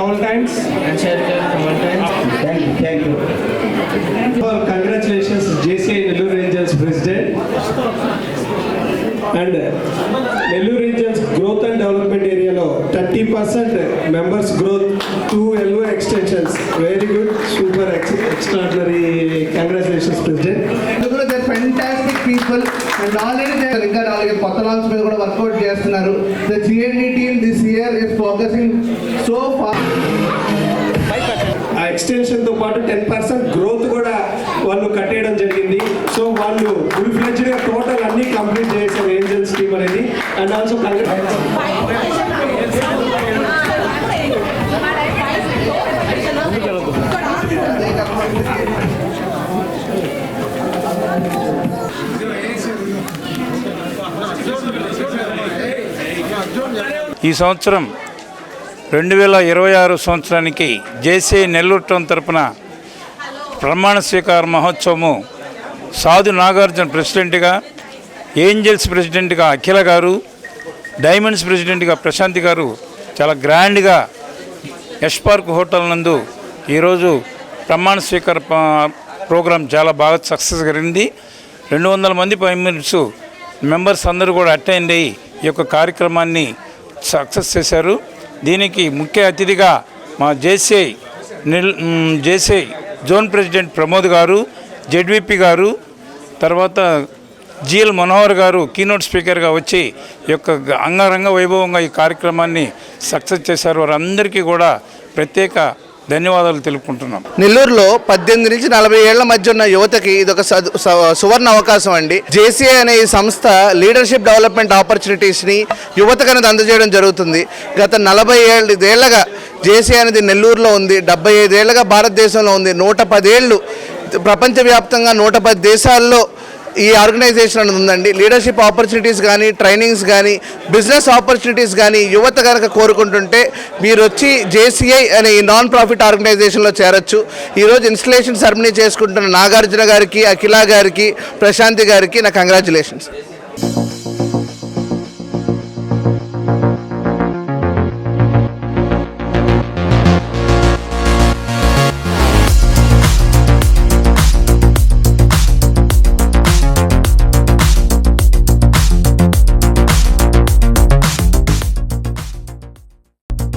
times. and share it one time. Thank you, thank you. Well, congratulations, JCI Nellore Regions President. And Nellore Regions growth and development area లో thirty percent members growth to LO extensions very good super extraordinary congratulations president కూడా they people and already ఇంకా నాలుగు కొత్త launch మీద కూడా work out చేస్తున్నారు. The CMD team this year is focusing so far ఆ ఎక్స్టెన్షన్తో పాటు టెన్ పర్సెంట్ గ్రోత్ కూడా వాళ్ళు కట్టేయడం జరిగింది. సో వాళ్ళు ఫుల్ ఫ్లెడ్జ్గా టోటల్ అన్ని కంప్లీట్ చేశారు ఏంజల్ స్కీమ్ అనేది. అండ్ ఆల్సో ఈ సంవత్సరం రెండు వేల ఇరవై ఆరు సంవత్సరానికి జేసీ నెల్లూరు టౌన్ తరపున ప్రమాణ స్వీకార మహోత్సవము సాధు నాగార్జున ప్రెసిడెంట్గా ఏంజల్స్ ప్రెసిడెంట్గా అఖిల గారు డైమండ్స్ ప్రెసిడెంట్గా ప్రశాంతి గారు చాలా గ్రాండ్గా యష్ పార్క్ హోటల్ నందు ఈరోజు ప్రమాణ స్వీకార ప్రోగ్రాం చాలా బాగా సక్సెస్ జరిగింది. రెండు వందల మంది పైమెంట్స్ మెంబర్స్ అందరూ కూడా అటెండ్ అయ్యి ఈ యొక్క కార్యక్రమాన్ని సక్సెస్ చేశారు. దీనికి ముఖ్య అతిథిగా మా జేసీ నిల్ జేసీ జోన్ ప్రెసిడెంట్ ప్రమోద్ గారు జెడ్విపి గారు తర్వాత జిఎల్ మనోహర్ గారు కీనోట్ స్పీకర్గా వచ్చి ఈ యొక్క అంగరంగ వైభవంగా ఈ కార్యక్రమాన్ని సక్సెస్ చేశారు. వారందరికీ కూడా ప్రత్యేక ధన్యవాదాలు తెలుపుకుంటున్నాం. నెల్లూరులో పద్దెనిమిది నుంచి నలభై ఏళ్ళ మధ్య ఉన్న యువతకి ఇది ఒక సదు- స- సువర్ణ అవకాశం అండి. జేసీఐ అనే ఈ సంస్థ లీడర్షిప్ డెవలప్మెంట్ ఆపర్చునిటీస్ని యువతకు అనేది అందజేయడం జరుగుతుంది. గత నలభై ఏళ్ళదేళ్ళగా ఏళ్ళగా జేసీఐ అనేది నెల్లూరులో ఉంది. డెబ్బై ఐదేళ్ళుగా భారతదేశంలో ఉంది. నూట పదేళ్ళు ప్రపంచవ్యాప్తంగా నూట పది దేశాల్లో ఈ ఆర్గనైజేషన్ అనేది ఉందండి. లీడర్షిప్ ఆపర్చునిటీస్ కానీ ట్రైనింగ్స్ కానీ బిజినెస్ ఆపర్చునిటీస్ కానీ యువత కనుక కోరుకుంటుంటే మీరు వచ్చి జేసీఐ అనే ఈ నాన్ ప్రాఫిట్ ఆర్గనైజేషన్లో చేరొచ్చు. ఈరోజు ఇన్స్టలేషన్ సెరమనీ చేసుకుంటున్న నాగార్జున గారికి అఖిల గారికి ప్రశాంతి గారికి నా కంగ్రాచులేషన్స్.